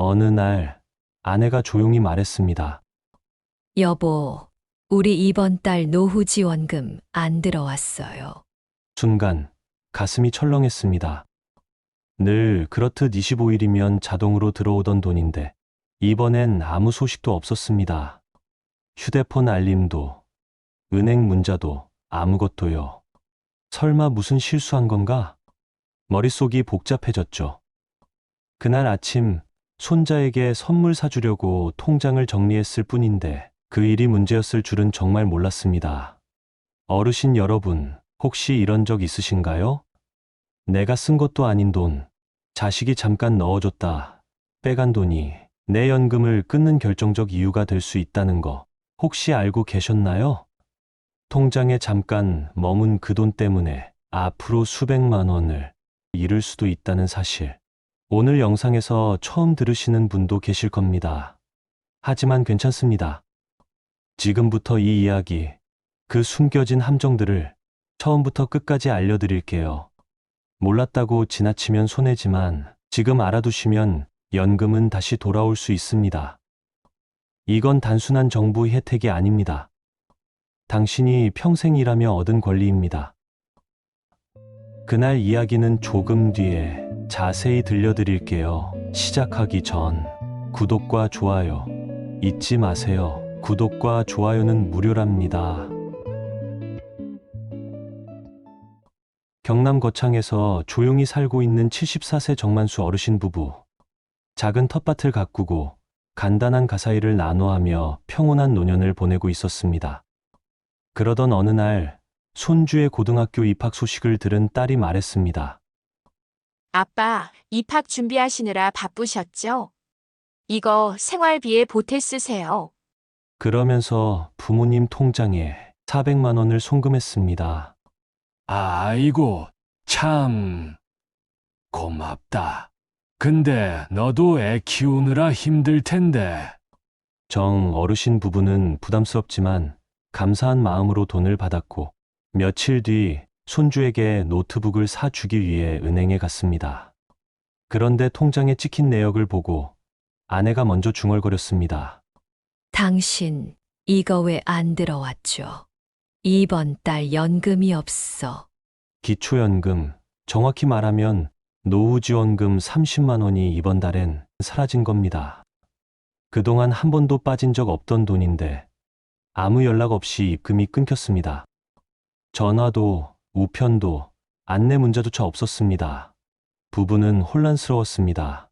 어느 날 아내가 조용히 말했습니다. 여보, 우리 이번 달 노후 지원금 안 들어왔어요. 순간 가슴이 철렁했습니다. 늘 그렇듯 25일이면 자동으로 들어오던 돈인데 이번엔 아무 소식도 없었습니다. 휴대폰 알림도, 은행 문자도 아무것도요. 설마 무슨 실수한 건가? 머릿속이 복잡해졌죠. 그날 아침 손자에게 선물 사주려고 통장을 정리했을 뿐인데 그 일이 문제였을 줄은 정말 몰랐습니다. 어르신 여러분, 혹시 이런 적 있으신가요? 내가 쓴 것도 아닌 돈, 자식이 잠깐 넣어줬다, 빼간 돈이 내 연금을 끊는 결정적 이유가 될 수 있다는 거 혹시 알고 계셨나요? 통장에 잠깐 머문 그 돈 때문에 앞으로 수백만 원을 잃을 수도 있다는 사실. 오늘 영상에서 처음 들으시는 분도 계실 겁니다. 하지만 괜찮습니다. 지금부터 이 이야기, 그 숨겨진 함정들을 처음부터 끝까지 알려드릴게요. 몰랐다고 지나치면 손해지만 지금 알아두시면 연금은 다시 돌아올 수 있습니다. 이건 단순한 정부 혜택이 아닙니다. 당신이 평생 일하며 얻은 권리입니다. 그날 이야기는 조금 뒤에 자세히 들려드릴게요. 시작하기 전 구독과 좋아요 잊지 마세요. 구독과 좋아요는 무료랍니다. 경남 거창에서 조용히 살고 있는 74세 정만수 어르신 부부. 작은 텃밭을 가꾸고 간단한 가사일을 나눠하며 평온한 노년을 보내고 있었습니다. 그러던 어느 날 손주의 고등학교 입학 소식을 들은 딸이 말했습니다. 아빠, 입학 준비하시느라 바쁘셨죠? 이거 생활비에 보태 쓰세요. 그러면서 부모님 통장에 400만 원을 송금했습니다. 아이고, 참. 고맙다. 근데 너도 애 키우느라 힘들 텐데. 정 어르신 부부는 부담스럽지만 감사한 마음으로 돈을 받았고 며칠 뒤 손주에게 노트북을 사 주기 위해 은행에 갔습니다. 그런데 통장에 찍힌 내역을 보고 아내가 먼저 중얼거렸습니다. 당신, 이거 왜 안 들어왔죠? 이번 달 연금이 없어. 기초연금, 정확히 말하면 노후지원금 30만 원이 이번 달엔 사라진 겁니다. 그동안 한 번도 빠진 적 없던 돈인데 아무 연락 없이 입금이 끊겼습니다. 전화도, 우편도, 안내 문자조차 없었습니다. 부부는 혼란스러웠습니다.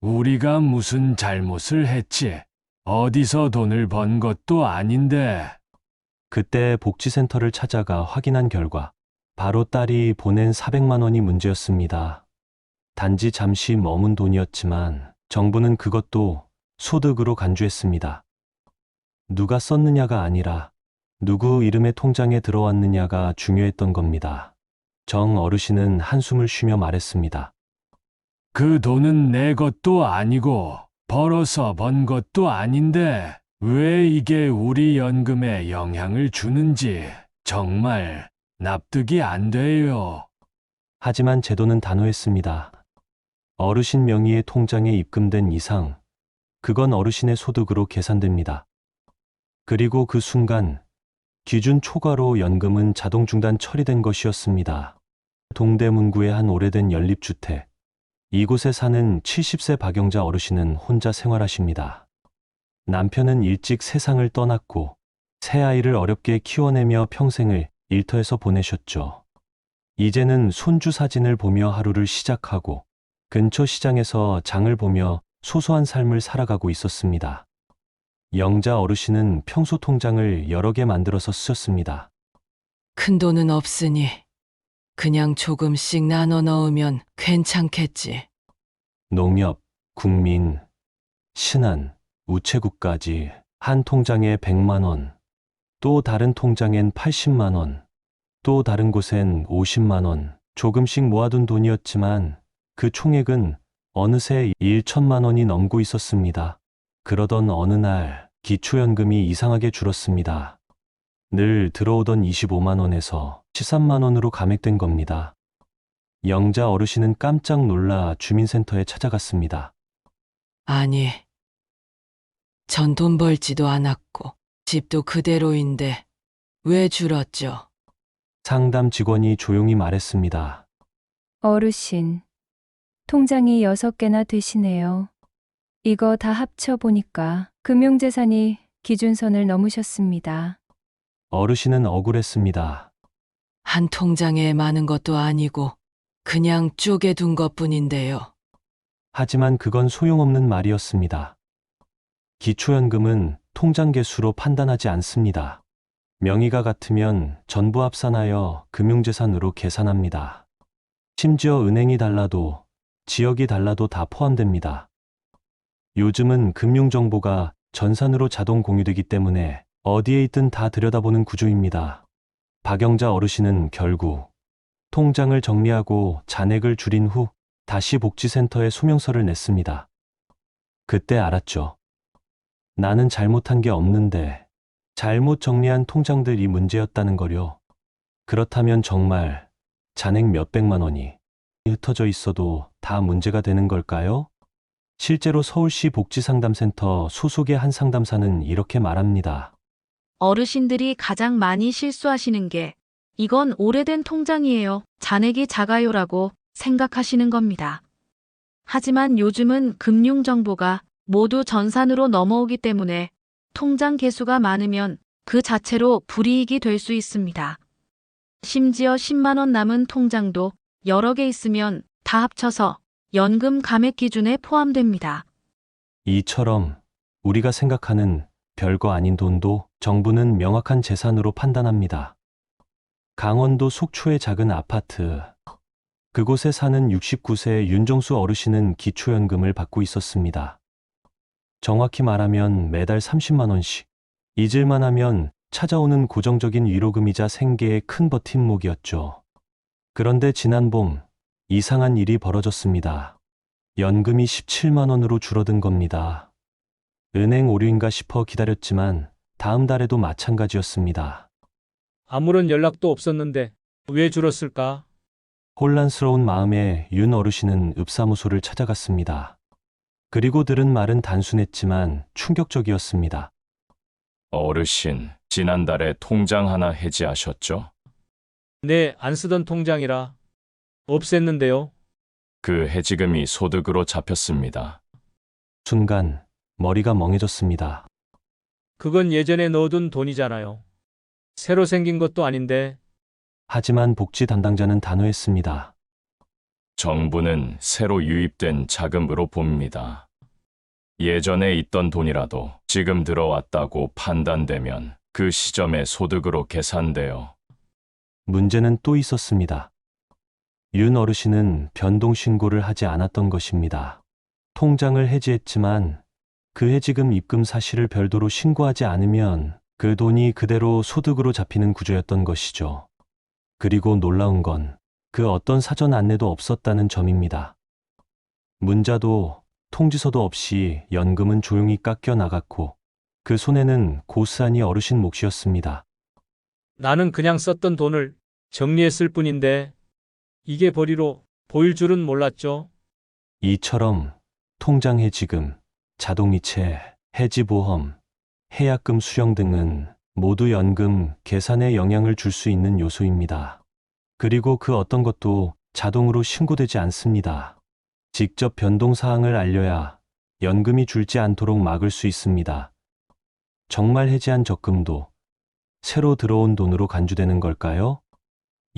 우리가 무슨 잘못을 했지? 어디서 돈을 번 것도 아닌데. 그때 복지센터를 찾아가 확인한 결과 바로 딸이 보낸 400만 원이 문제였습니다. 단지 잠시 머문 돈이었지만 정부는 그것도 소득으로 간주했습니다. 누가 썼느냐가 아니라 누구 이름의 통장에 들어왔느냐가 중요했던 겁니다. 정 어르신은 한숨을 쉬며 말했습니다. 그 돈은 내 것도 아니고 벌어서 번 것도 아닌데 왜 이게 우리 연금에 영향을 주는지 정말 납득이 안 돼요. 하지만 제도는 단호했습니다. 어르신 명의의 통장에 입금된 이상, 그건 어르신의 소득으로 계산됩니다. 그리고 그 순간, 기준 초과로 연금은 자동 중단 처리된 것이었습니다. 동대문구의 한 오래된 연립주택. 이곳에 사는 70세 박영자 어르신은 혼자 생활하십니다. 남편은 일찍 세상을 떠났고, 새 아이를 어렵게 키워내며 평생을 일터에서 보내셨죠. 이제는 손주 사진을 보며 하루를 시작하고 근처 시장에서 장을 보며 소소한 삶을 살아가고 있었습니다. 영자 어르신은 평소 통장을 여러 개 만들어서 쓰셨습니다. 큰 돈은 없으니 그냥 조금씩 나눠 넣으면 괜찮겠지. 농협, 국민, 신한, 우체국까지 한 통장에 100만 원, 또 다른 통장엔 80만 원, 또 다른 곳엔 50만 원, 조금씩 모아둔 돈이었지만 그 총액은 어느새 1천만 원이 넘고 있었습니다. 그러던 어느 날 기초연금이 이상하게 줄었습니다. 늘 들어오던 25만 원에서 13만 원으로 감액된 겁니다. 영자 어르신은 깜짝 놀라 주민센터에 찾아갔습니다. 아니, 전 돈 벌지도 않았고, 집도 그대로인데, 왜 줄었죠? 상담 직원이 조용히 말했습니다. 어르신, 통장이 여섯 개나 되시네요. 이거 다 합쳐보니까 금융재산이 기준선을 넘으셨습니다. 어르신은 억울했습니다. 한 통장에 많은 것도 아니고, 그냥 쪼개둔 것 뿐인데요. 하지만 그건 소용없는 말이었습니다. 기초연금은 통장 개수로 판단하지 않습니다. 명의가 같으면 전부 합산하여 금융재산으로 계산합니다. 심지어 은행이 달라도 지역이 달라도 다 포함됩니다. 요즘은 금융정보가 전산으로 자동 공유되기 때문에 어디에 있든 다 들여다보는 구조입니다. 박영자 어르신은 결국 통장을 정리하고 잔액을 줄인 후 다시 복지센터에 소명서를 냈습니다. 그때 알았죠. 나는 잘못한 게 없는데 잘못 정리한 통장들이 문제였다는 거요. 그렇다면 정말 잔액 몇백만 원이 흩어져 있어도 다 문제가 되는 걸까요? 실제로 서울시 복지상담센터 소속의 한 상담사는 이렇게 말합니다. 어르신들이 가장 많이 실수하시는 게 이건 오래된 통장이에요. 잔액이 작아요라고 생각하시는 겁니다. 하지만 요즘은 금융 정보가 모두 전산으로 넘어오기 때문에 통장 개수가 많으면 그 자체로 불이익이 될 수 있습니다. 심지어 10만 원 남은 통장도 여러 개 있으면 다 합쳐서 연금 감액 기준에 포함됩니다. 이처럼 우리가 생각하는 별거 아닌 돈도 정부는 명확한 재산으로 판단합니다. 강원도 속초의 작은 아파트. 그곳에 사는 69세 윤정수 어르신은 기초연금을 받고 있었습니다. 정확히 말하면 매달 30만원씩. 잊을만 하면 찾아오는 고정적인 위로금이자 생계의 큰 버팀목이었죠. 그런데 지난 봄, 이상한 일이 벌어졌습니다. 연금이 17만원으로 줄어든 겁니다. 은행 오류인가 싶어 기다렸지만 다음 달에도 마찬가지였습니다. 아무런 연락도 없었는데 왜 줄었을까? 혼란스러운 마음에 윤 어르신은 읍사무소를 찾아갔습니다. 그리고 들은 말은 단순했지만 충격적이었습니다. 어르신, 지난달에 통장 하나 해지하셨죠? 네, 안 쓰던 통장이라 없앴는데요. 그 해지금이 소득으로 잡혔습니다. 순간 머리가 멍해졌습니다. 그건 예전에 넣어둔 돈이잖아요. 새로 생긴 것도 아닌데 하지만 복지 담당자는 단호했습니다. 정부는 새로 유입된 자금으로 봅니다. 예전에 있던 돈이라도 지금 들어왔다고 판단되면 그 시점의 소득으로 계산돼요. 문제는 또 있었습니다. 윤 어르신은 변동 신고를 하지 않았던 것입니다. 통장을 해지했지만 그 해지금 입금 사실을 별도로 신고하지 않으면 그 돈이 그대로 소득으로 잡히는 구조였던 것이죠. 그리고 놀라운 건 그 어떤 사전 안내도 없었다는 점입니다. 문자도 통지서도 없이 연금은 조용히 깎여 나갔고 그 손에는 고스란히 어르신 몫이었습니다. 나는 그냥 썼던 돈을 정리했을 뿐인데 이게 벌이로 보일 줄은 몰랐죠. 이처럼 통장 해 지금, 자동이체, 해지보험, 해약금 수령 등은 모두 연금 계산에 영향을 줄 수 있는 요소입니다. 그리고 그 어떤 것도 자동으로 신고되지 않습니다. 직접 변동 사항을 알려야 연금이 줄지 않도록 막을 수 있습니다. 정말 해지한 적금도 새로 들어온 돈으로 간주되는 걸까요?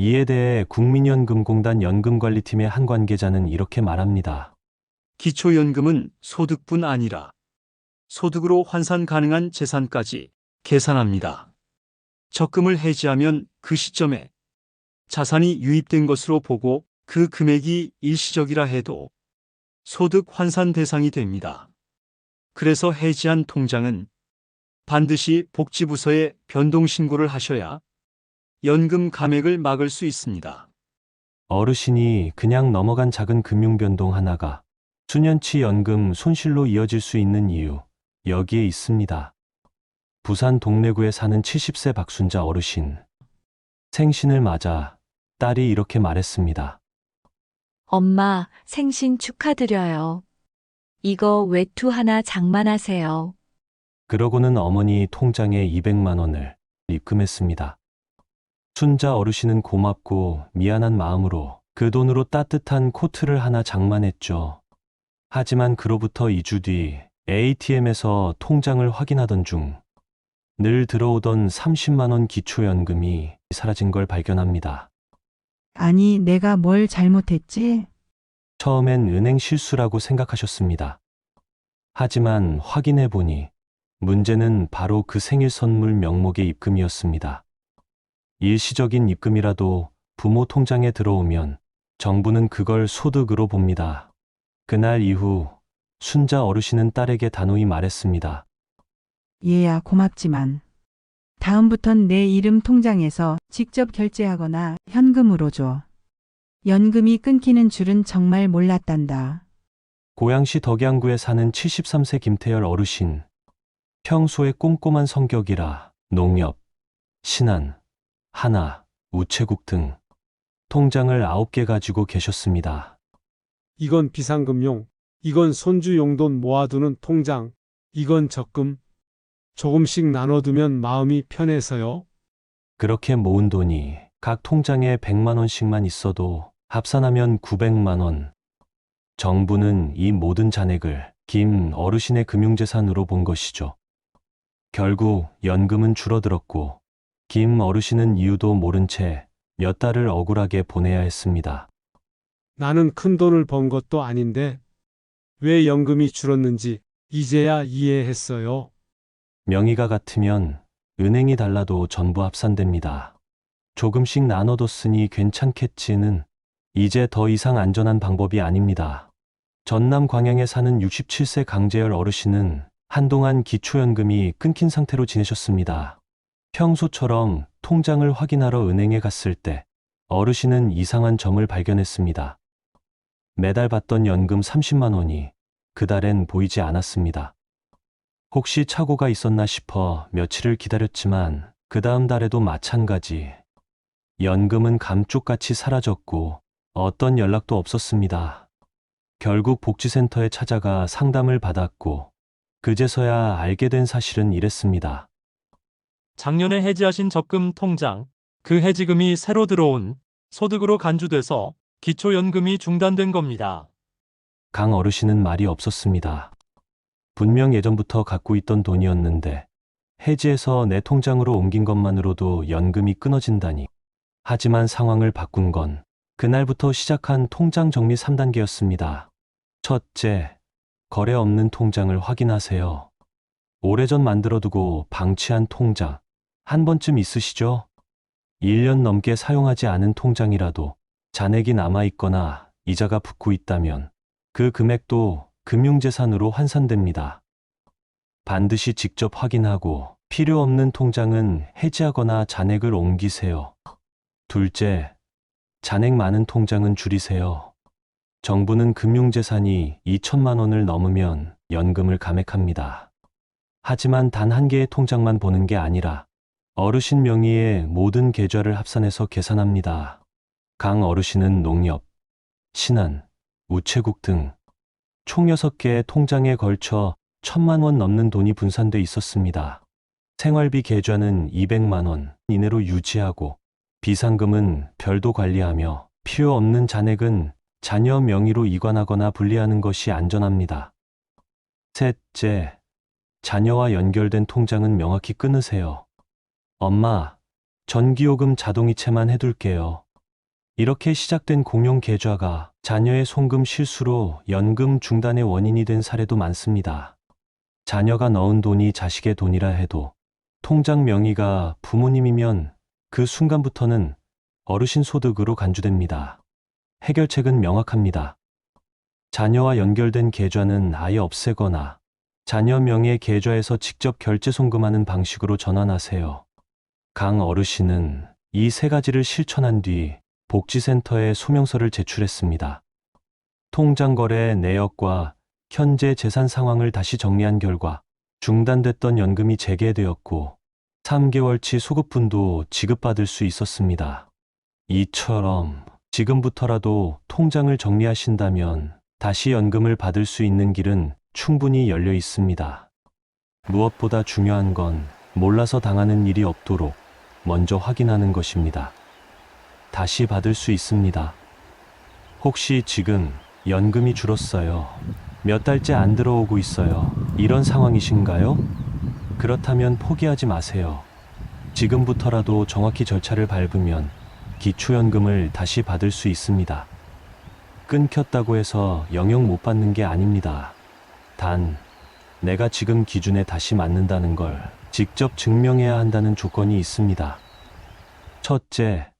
이에 대해 국민연금공단 연금관리팀의 한 관계자는 이렇게 말합니다. 기초연금은 소득뿐 아니라 소득으로 환산 가능한 재산까지 계산합니다. 적금을 해지하면 그 시점에 자산이 유입된 것으로 보고 그 금액이 일시적이라 해도 소득 환산 대상이 됩니다. 그래서 해지한 통장은 반드시 복지부서에 변동 신고를 하셔야 연금 감액을 막을 수 있습니다. 어르신이 그냥 넘어간 작은 금융 변동 하나가 수년치 연금 손실로 이어질 수 있는 이유, 여기에 있습니다. 부산 동래구에 사는 70세 박순자 어르신. 생신을 맞아 딸이 이렇게 말했습니다. 엄마, 생신 축하드려요. 이거 외투 하나 장만하세요. 그러고는 어머니 통장에 200만 원을 입금했습니다. 순자 어르신은 고맙고 미안한 마음으로 그 돈으로 따뜻한 코트를 하나 장만했죠. 하지만 그로부터 2주 뒤 ATM에서 통장을 확인하던 중 늘 들어오던 30만 원 기초연금이 사라진 걸 발견합니다. 아니, 내가 뭘 잘못했지? 처음엔 은행 실수라고 생각하셨습니다. 하지만 확인해 보니 문제는 바로 그 생일 선물 명목의 입금이었습니다. 일시적인 입금이라도 부모 통장에 들어오면 정부는 그걸 소득으로 봅니다. 그날 이후 순자 어르신은 딸에게 단호히 말했습니다. 얘야, 고맙지만. 다음부턴 내 이름 통장에서 직접 결제하거나 현금으로 줘. 연금이 끊기는 줄은 정말 몰랐단다. 고양시 덕양구에 사는 73세 김태열 어르신. 평소에 꼼꼼한 성격이라 농협, 신한, 하나, 우체국 등 통장을 9개 가지고 계셨습니다. 이건 비상금용, 이건 손주 용돈 모아두는 통장, 이건 적금. 조금씩 나눠두면 마음이 편해서요. 그렇게 모은 돈이 각 통장에 100만 원씩만 있어도 합산하면 900만 원. 정부는 이 모든 잔액을 김 어르신의 금융재산으로 본 것이죠. 결국 연금은 줄어들었고 김 어르신은 이유도 모른 채 몇 달을 억울하게 보내야 했습니다. 나는 큰 돈을 번 것도 아닌데 왜 연금이 줄었는지 이제야 이해했어요. 명의가 같으면 은행이 달라도 전부 합산됩니다. 조금씩 나눠뒀으니 괜찮겠지는 이제 더 이상 안전한 방법이 아닙니다. 전남 광양에 사는 67세 강재열 어르신은 한동안 기초연금이 끊긴 상태로 지내셨습니다. 평소처럼 통장을 확인하러 은행에 갔을 때 어르신은 이상한 점을 발견했습니다. 매달 받던 연금 30만 원이 그달엔 보이지 않았습니다. 혹시 착오가 있었나 싶어 며칠을 기다렸지만 그 다음 달에도 마찬가지. 연금은 감쪽같이 사라졌고 어떤 연락도 없었습니다. 결국 복지센터에 찾아가 상담을 받았고 그제서야 알게 된 사실은 이랬습니다. 작년에 해지하신 적금 통장, 그 해지금이 새로 들어온 소득으로 간주돼서 기초연금이 중단된 겁니다. 강 어르신은 말이 없었습니다. 분명 예전부터 갖고 있던 돈이었는데 해지해서 내 통장으로 옮긴 것만으로도 연금이 끊어진다니. 하지만 상황을 바꾼 건 그날부터 시작한 통장 정리 3단계였습니다. 첫째, 거래 없는 통장을 확인하세요. 오래전 만들어두고 방치한 통장 한 번쯤 있으시죠? 1년 넘게 사용하지 않은 통장이라도 잔액이 남아있거나 이자가 붙고 있다면 그 금액도 금융재산으로 환산됩니다. 반드시 직접 확인하고 필요 없는 통장은 해지하거나 잔액을 옮기세요. 둘째, 잔액 많은 통장은 줄이세요. 정부는 금융재산이 2천만 원을 넘으면 연금을 감액합니다. 하지만 단 한 개의 통장만 보는 게 아니라 어르신 명의의 모든 계좌를 합산해서 계산합니다. 강 어르신은 농협, 신한, 우체국 등 총 6개의 통장에 걸쳐 천만 원 넘는 돈이 분산돼 있었습니다. 생활비 계좌는 200만 원 이내로 유지하고 비상금은 별도 관리하며 필요 없는 잔액은 자녀 명의로 이관하거나 분리하는 것이 안전합니다. 셋째, 자녀와 연결된 통장은 명확히 끊으세요. 엄마, 전기요금 자동이체만 해둘게요. 이렇게 시작된 공용 계좌가 자녀의 송금 실수로 연금 중단의 원인이 된 사례도 많습니다. 자녀가 넣은 돈이 자식의 돈이라 해도 통장 명의가 부모님이면 그 순간부터는 어르신 소득으로 간주됩니다. 해결책은 명확합니다. 자녀와 연결된 계좌는 아예 없애거나 자녀 명의 계좌에서 직접 결제 송금하는 방식으로 전환하세요. 강 어르신은 이 세 가지를 실천한 뒤 복지센터에 소명서를 제출했습니다. 통장 거래 내역과 현재 재산 상황을 다시 정리한 결과 중단됐던 연금이 재개되었고 3개월치 소급분도 지급받을 수 있었습니다. 이처럼 지금부터라도 통장을 정리하신다면 다시 연금을 받을 수 있는 길은 충분히 열려 있습니다. 무엇보다 중요한 건 몰라서 당하는 일이 없도록 먼저 확인하는 것입니다. 다시 받을 수 있습니다. 혹시 지금 연금이 줄었어요. 몇 달째 안 들어오고 있어요. 이런 상황이신가요? 그렇다면 포기하지 마세요. 지금부터라도 정확히 절차를 밟으면 기초연금을 다시 받을 수 있습니다. 끊겼다고 해서 영영 못 받는 게 아닙니다. 단, 내가 지금 기준에 다시 맞는다는 걸 직접 증명해야 한다는 조건이 있습니다. 첫째,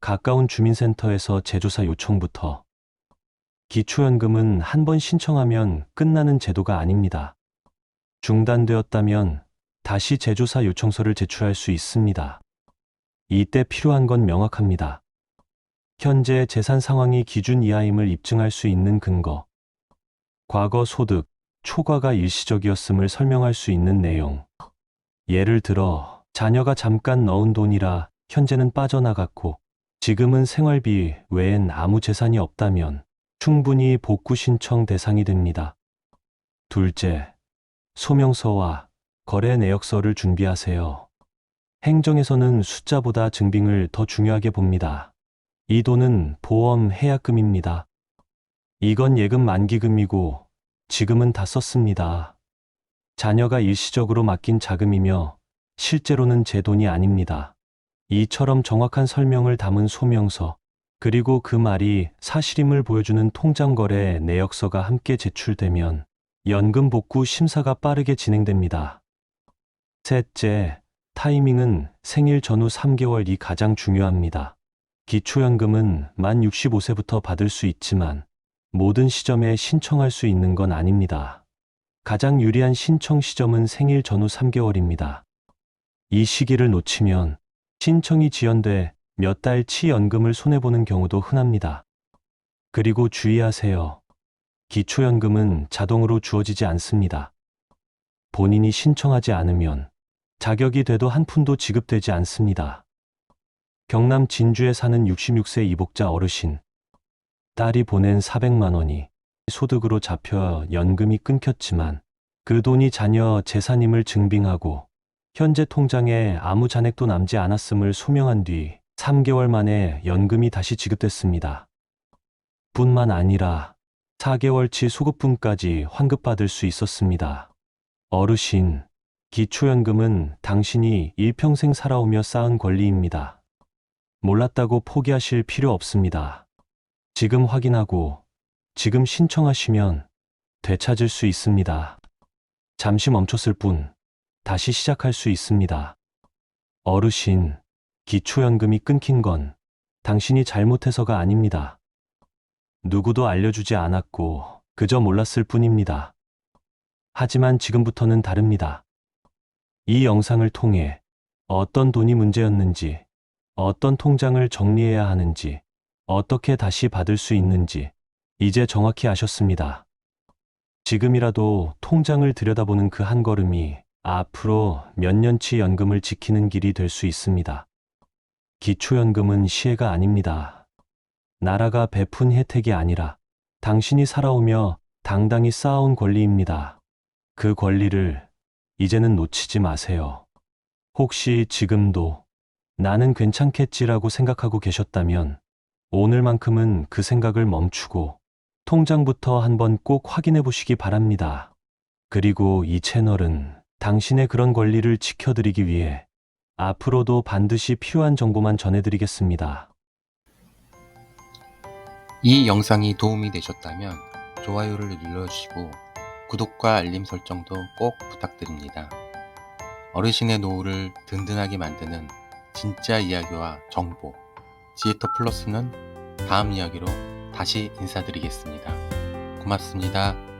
가까운 주민센터에서 재조사 요청부터. 기초연금은 한 번 신청하면 끝나는 제도가 아닙니다. 중단되었다면 다시 재조사 요청서를 제출할 수 있습니다. 이때 필요한 건 명확합니다. 현재 재산 상황이 기준 이하임을 입증할 수 있는 근거. 과거 소득, 초과가 일시적이었음을 설명할 수 있는 내용. 예를 들어, 자녀가 잠깐 넣은 돈이라 현재는 빠져나갔고, 지금은 생활비 외엔 아무 재산이 없다면 충분히 복구 신청 대상이 됩니다. 둘째, 소명서와 거래 내역서를 준비하세요. 행정에서는 숫자보다 증빙을 더 중요하게 봅니다. 이 돈은 보험 해약금입니다. 이건 예금 만기금이고 지금은 다 썼습니다. 자녀가 일시적으로 맡긴 자금이며 실제로는 제 돈이 아닙니다. 이처럼 정확한 설명을 담은 소명서, 그리고 그 말이 사실임을 보여주는 통장거래 내역서가 함께 제출되면 연금 복구 심사가 빠르게 진행됩니다. 셋째, 타이밍은 생일 전후 3개월이 가장 중요합니다. 기초연금은 만 65세부터 받을 수 있지만 모든 시점에 신청할 수 있는 건 아닙니다. 가장 유리한 신청 시점은 생일 전후 3개월입니다. 이 시기를 놓치면 신청이 지연돼 몇 달치 연금을 손해보는 경우도 흔합니다. 그리고 주의하세요. 기초연금은 자동으로 주어지지 않습니다. 본인이 신청하지 않으면 자격이 돼도 한 푼도 지급되지 않습니다. 경남 진주에 사는 66세 이복자 어르신. 딸이 보낸 400만 원이 소득으로 잡혀 연금이 끊겼지만 그 돈이 자녀 재산임을 증빙하고 현재 통장에 아무 잔액도 남지 않았음을 소명한 뒤 3개월 만에 연금이 다시 지급됐습니다. 뿐만 아니라 4개월치 소급분까지 환급받을 수 있었습니다. 어르신, 기초연금은 당신이 일평생 살아오며 쌓은 권리입니다. 몰랐다고 포기하실 필요 없습니다. 지금 확인하고 지금 신청하시면 되찾을 수 있습니다. 잠시 멈췄을 뿐 다시 시작할 수 있습니다. 어르신, 기초연금이 끊긴 건 당신이 잘못해서가 아닙니다. 누구도 알려주지 않았고 그저 몰랐을 뿐입니다. 하지만 지금부터는 다릅니다. 이 영상을 통해 어떤 돈이 문제였는지, 어떤 통장을 정리해야 하는지, 어떻게 다시 받을 수 있는지 이제 정확히 아셨습니다. 지금이라도 통장을 들여다보는 그 한 걸음이 앞으로 몇 년치 연금을 지키는 길이 될 수 있습니다. 기초연금은 시혜가 아닙니다. 나라가 베푼 혜택이 아니라 당신이 살아오며 당당히 쌓아온 권리입니다. 그 권리를 이제는 놓치지 마세요. 혹시 지금도 나는 괜찮겠지라고 생각하고 계셨다면 오늘만큼은 그 생각을 멈추고 통장부터 한번 꼭 확인해 보시기 바랍니다. 그리고 이 채널은 당신의 그런 권리를 지켜드리기 위해 앞으로도 반드시 필요한 정보만 전해드리겠습니다. 이 영상이 도움이 되셨다면 좋아요를 눌러주시고 구독과 알림 설정도 꼭 부탁드립니다. 어르신의 노후를 든든하게 만드는 진짜 이야기와 정보 지에터 플러스는 다음 이야기로 다시 인사드리겠습니다. 고맙습니다.